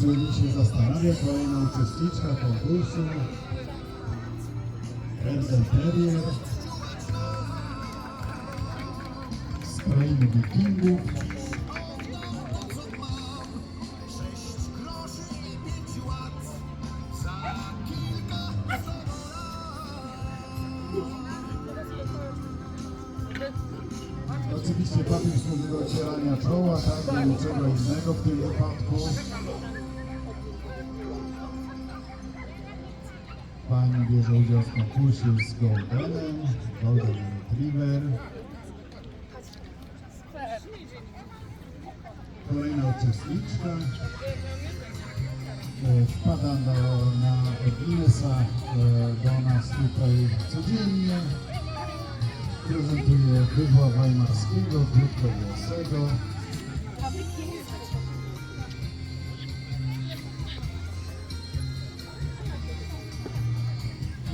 Czyli się zastanawia kolejna uczestniczka konkursu. Benzel Terrier z krainy wikingów. Oczywiście papier służy do ocierania czoła, tak, do niczego innego w tym wypadku. Pani bierze udział w konkursie z Goldenem, Golden Retriever. Kolejna uczestniczka e, wpada do, na Guinnessa e, do nas tutaj codziennie. Prezentuje bydła weimarskiego, drutkowiosego.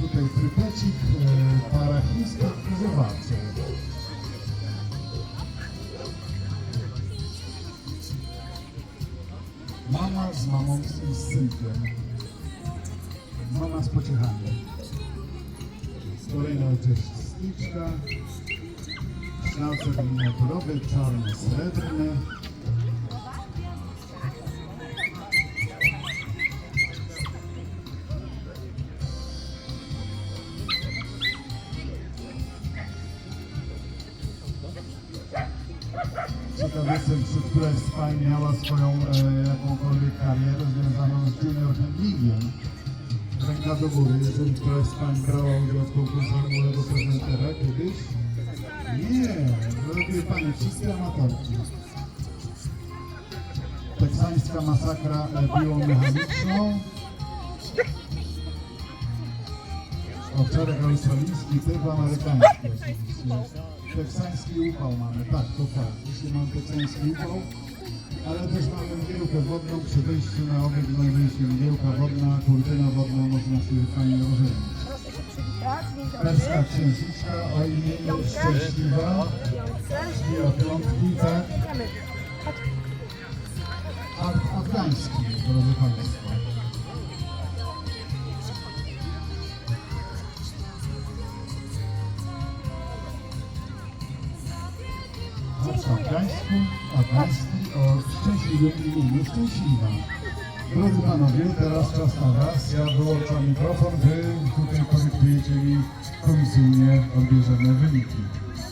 Tutaj trypecik, e, para chińskich zobaczę. Mama z mamą i z synkiem. Mama z pociechami. Kolejna uczestniczka. Sznaucer miniaturowy, czarno-srebrny. Ciekaw jestem, czy któraś swoją e, jakąkolwiek karierę związaną z junior handlingiem. Ręka do góry, jeżeli któraś z Pań w konkursie młodego prezentera kiedyś. Nie, drogie Panie, wszystkie amatorki. Teksańska masakra e, biomechaniczną. Owczarek australijski, typ amerykański. Teksański upał mamy, tak, to tak. Dzisiaj mam teksański upał, ale też mamy mgiełkę wodną. Przy wejściu na obiekt znajduje się mgiełka wodna, kurtyna wodna, można się fajnie dobry. Perska księżniczka o imieniu Szczęśliwa, Piątce. i o piątki, tak? Art afgański, drodzy Państwo. Art afgański, afgański o szczęśliwym imieniu Szczęśliwa. Drodzy Panowie, teraz czas na Was. Ja wyłączam mikrofon, Wy tutaj korektujecie mi komisyjnie odbierzone wyniki.